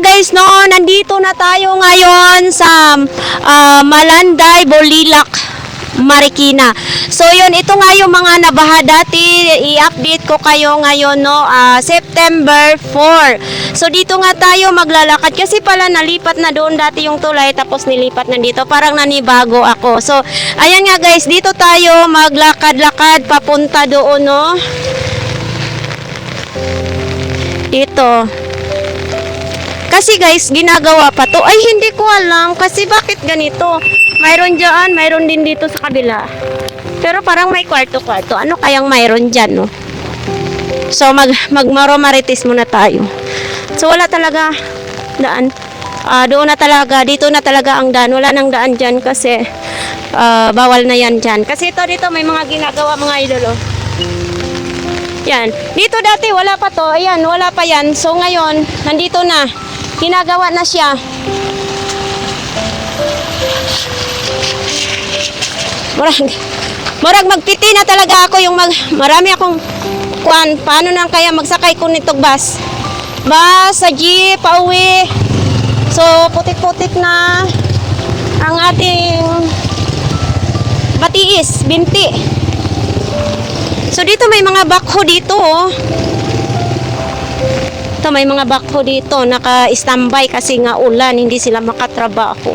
guys, no, nandito na tayo ngayon sa ah, Malanday, Bolilak, Marikina. So yun, ito nga yung mga nabaha dati. I-update ko kayo ngayon, no, ah, September 4. So dito nga tayo maglalakad kasi pala nalipat na doon dati yung tulay tapos nilipat na dito. Parang nanibago ako. So ayan nga guys, dito tayo maglakad-lakad papunta doon, no. Dito. Kasi guys, ginagawa pa to. Ay, hindi ko alam. Kasi bakit ganito? Mayroon dyan, mayroon din dito sa kabila. Pero parang may kwarto-kwarto. Ano kayang mayroon dyan, no? So, mag, magmaromaritis muna tayo. So, wala talaga daan. Ah, doon na talaga, dito na talaga ang daan. Wala nang daan dyan kasi ah, bawal na yan dyan. Kasi ito dito may mga ginagawa mga idolo. Yan. Dito dati wala pa to. Ayan, wala pa yan. So ngayon, nandito na. Ginagawa na siya. Murag, murag magpiti na talaga ako yung mag, marami akong kuan. Paano nang kaya magsakay ko nitong bus? Bus, sa jeep, pauwi. So, putik-putik na ang ating batiis, binti. So dito may mga bakho dito oh. Ito may mga bakho dito naka-standby kasi nga ulan hindi sila makatrabaho.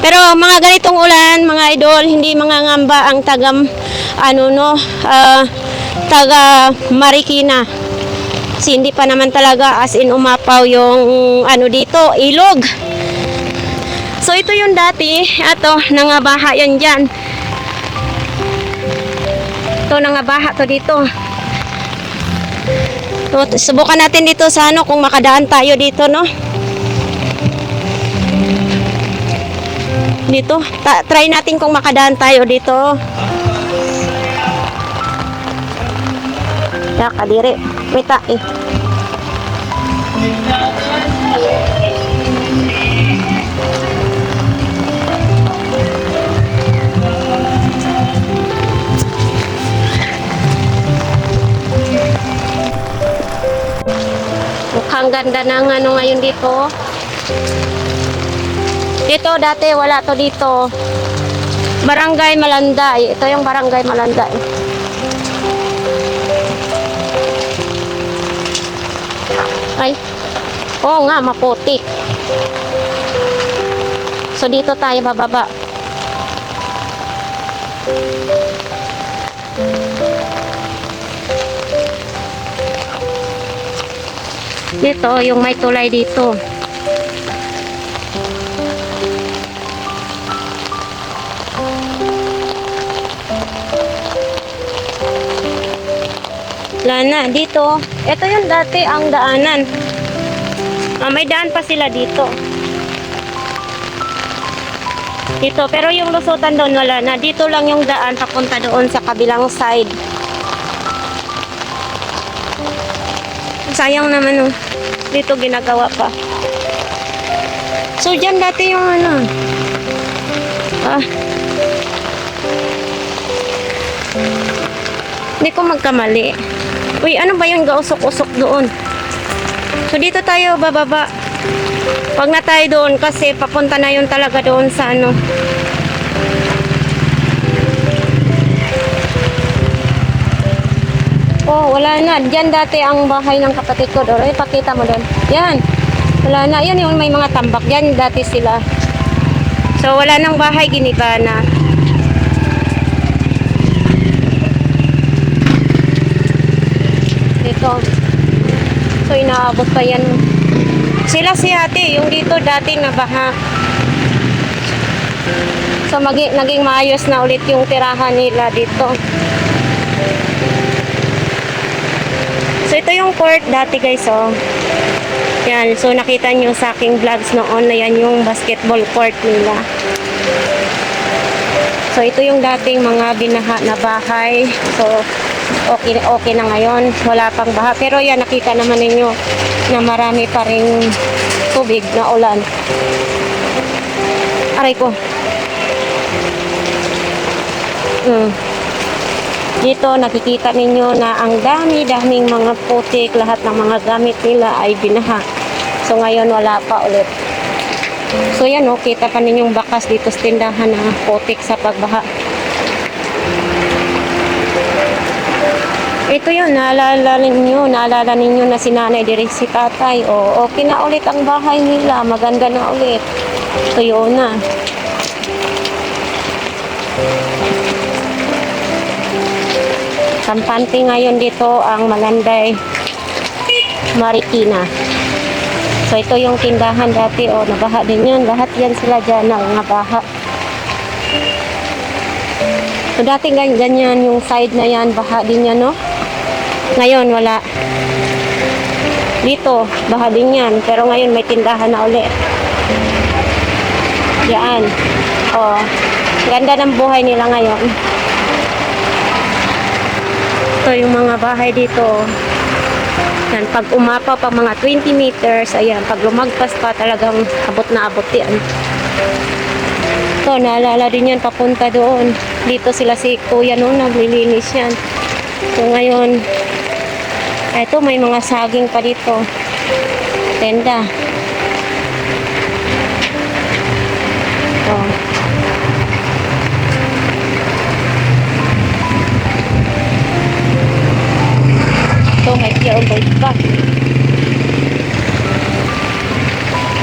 Pero mga ganitong ulan, mga idol, hindi mga ngamba ang tagam ano no, ah, taga Marikina. Kasi hindi pa naman talaga as in umapaw yung ano dito, ilog. So ito yung dati, ato nangabaha yan dyan. Ito nangabaha to dito. So, subukan natin dito sa ano kung makadaan tayo dito no. Dito, ta- try natin kung makadaan tayo dito. Ya, kadiri. Wait, ah, eh. Ganda ng ano ngayon dito. Dito dati wala to dito. Barangay Malanday. Ito yung Barangay Malanday. Ay. Oo nga, maputik. So dito tayo bababa. Dito, yung may tulay dito. Lana, dito. Ito yung dati ang daanan. Ah, may daan pa sila dito. Dito, pero yung lusutan doon wala na. Dito lang yung daan papunta doon sa kabilang side. Sayang naman oh. Dito ginagawa pa. So, dyan dati yung ano. Ah. Hindi ko magkamali. Uy, ano ba yung gausok-usok doon? So, dito tayo bababa. Pag na tayo doon kasi papunta na yun talaga doon sa ano. Wala na. Diyan dati ang bahay ng kapatid ko doon. Ay, pakita mo doon. Yan. Wala na. Yan yung may mga tambak. Yan dati sila. So, wala nang bahay. Giniba na. Dito. So, inaabot pa yan. Sila si ate. Yung dito dati na baha. So, magi, naging maayos na ulit yung tirahan nila dito. Ito yung court dati guys, oh. Yan, so nakita nyo sa aking vlogs noon na yan yung basketball court nila. So, ito yung dating mga binaha na bahay. So, okay, okay na ngayon. Wala pang baha. Pero yan, nakita naman ninyo na marami pa rin tubig na ulan. Aray ko. Mm. Dito nakikita ninyo na ang dami-daming mga putik, lahat ng mga gamit nila ay binaha. So ngayon wala pa ulit. So yan o, kita pa ninyong bakas dito sa tindahan ng putik sa pagbaha. Ito yun, naalala ninyo, naalala ninyo na si nanay diri si tatay. O, okay na ulit ang bahay nila, maganda na ulit. Tuyo na. Kampante ngayon dito ang Malanday Marikina. So ito yung tindahan dati o nabaha din yan. Lahat yan sila dyan na nabaha. So dati gan- ganyan yung side na yan, baha din yan no? Ngayon wala. Dito, baha din yan. Pero ngayon may tindahan na uli. Yan. O, ganda ng buhay nila ngayon. Ito yung mga bahay dito. Yan, pag umapaw pa mga 20 meters, ayan, pag lumagpas pa talagang abot na abot yan. Ito, naalala din yan, papunta doon. Dito sila si Kuya noon, naglilinis yan. So ngayon, ito may mga saging pa dito. Tenda. Gold pa.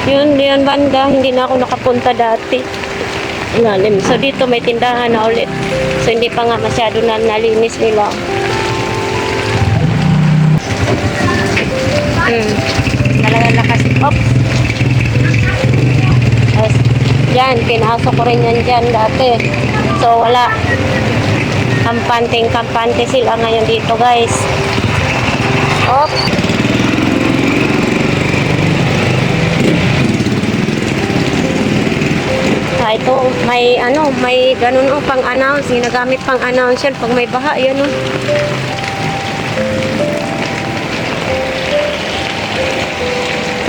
Yun, yun banda, hindi na ako nakapunta dati. Lalim. So dito may tindahan na ulit. So hindi pa nga masyado na nalinis nila. Hmm. Talagang lakas. Oops. Tapos, yan, pinasok ko rin yan dyan dati. So, wala. Kampanteng kampante sila ngayon dito, guys. Op. Ah, ito, may ano, may ganun oh, pang-announce, ginagamit pang-announce yan pag may baha, yan oh.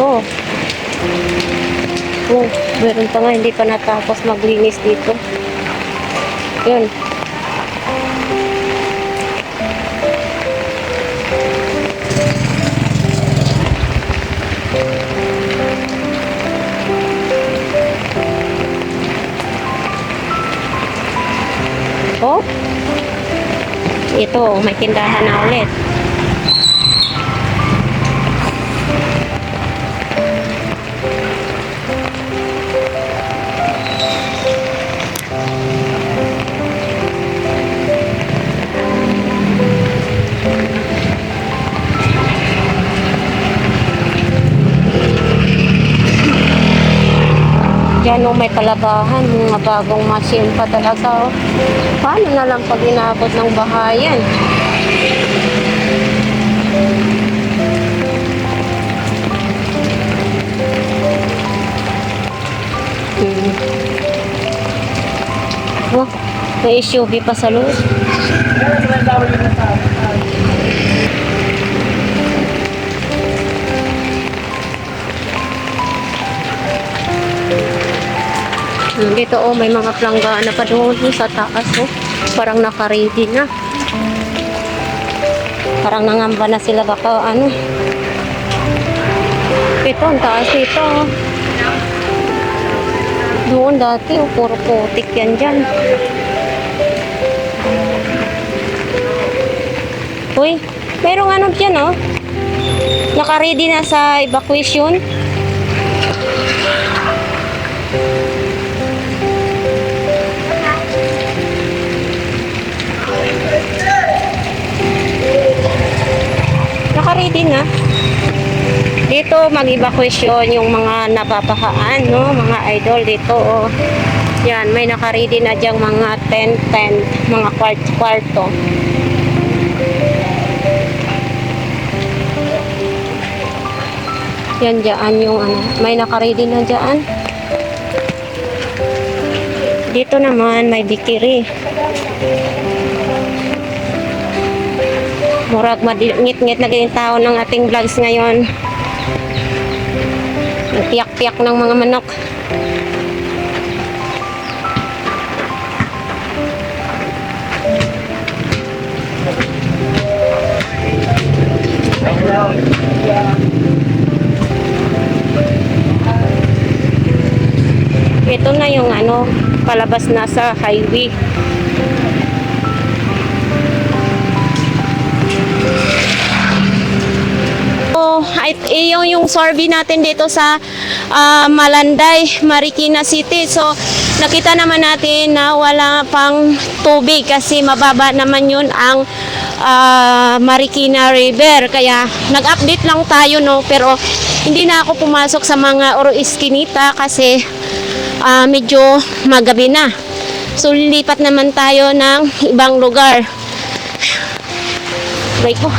Oh. Oh, meron pa nga, hindi pa natapos maglinis dito. Yun. Oh. Ito, may tindahan na ulit. Yan o, may palagahan, mga bagong machine pa talaga. Oh. Paano na lang pag inabot ng bahayan? Hmm. Oh, may SUV pa sa loob. Hmm, Dito oh, may mga planggana pa doon sa taas oh. Parang naka-ready na. Parang nangamba na sila baka ano. Ito, ang taas ito. oh. Doon dati, oh, puro putik yan dyan. Uy, merong ano dyan oh. Naka-ready na sa evacuation. Mag-evacuation yung mga nababahaan, no? Mga idol dito, oh. Yan, may naka-ready na diyang mga tent-tent, mga kwart-kwarto. Yan dyan yung ano, may naka-ready na dyan. Dito naman may bikiri. Murag madingit-ngit na ganyan tao ng ating vlogs ngayon. Piyak-piyak ng mga manok. Ito na yung ano, palabas na sa highway. Oh, ay, yung, survey natin dito sa ah, Malanday, Marikina City. So, nakita naman natin na wala pang tubig kasi mababa naman yun ang ah, Marikina River. Kaya, nag-update lang tayo, no? Pero, hindi na ako pumasok sa mga Oro Eskinita kasi ah, medyo magabi na. So, lilipat naman tayo ng ibang lugar. Bay ko.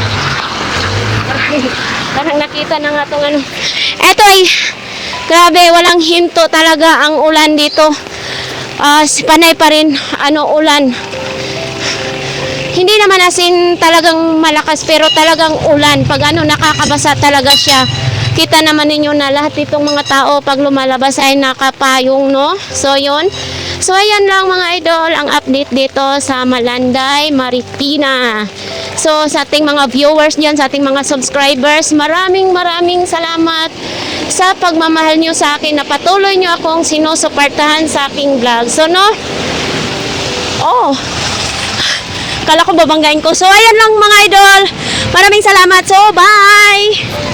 Parang nakita na nga itong ano. Eto ay, grabe, walang hinto talaga ang ulan dito. Si- panay pa rin, ano, ulan. Hindi naman asin talagang malakas, pero talagang ulan. Pag ano, nakakabasa talaga siya. Kita naman ninyo na lahat itong mga tao pag lumalabas ay nakapayong, no? So, yun. So, ayan lang mga idol, ang update dito sa Malanday, Marikina. So, sa ating mga viewers dyan, sa ating mga subscribers, maraming maraming salamat sa pagmamahal nyo sa akin na patuloy nyo akong sinusuportahan sa aking vlog. So, no? Oh, Kala ko babanggain ko. So, ayan lang mga idol. Maraming salamat. So, bye!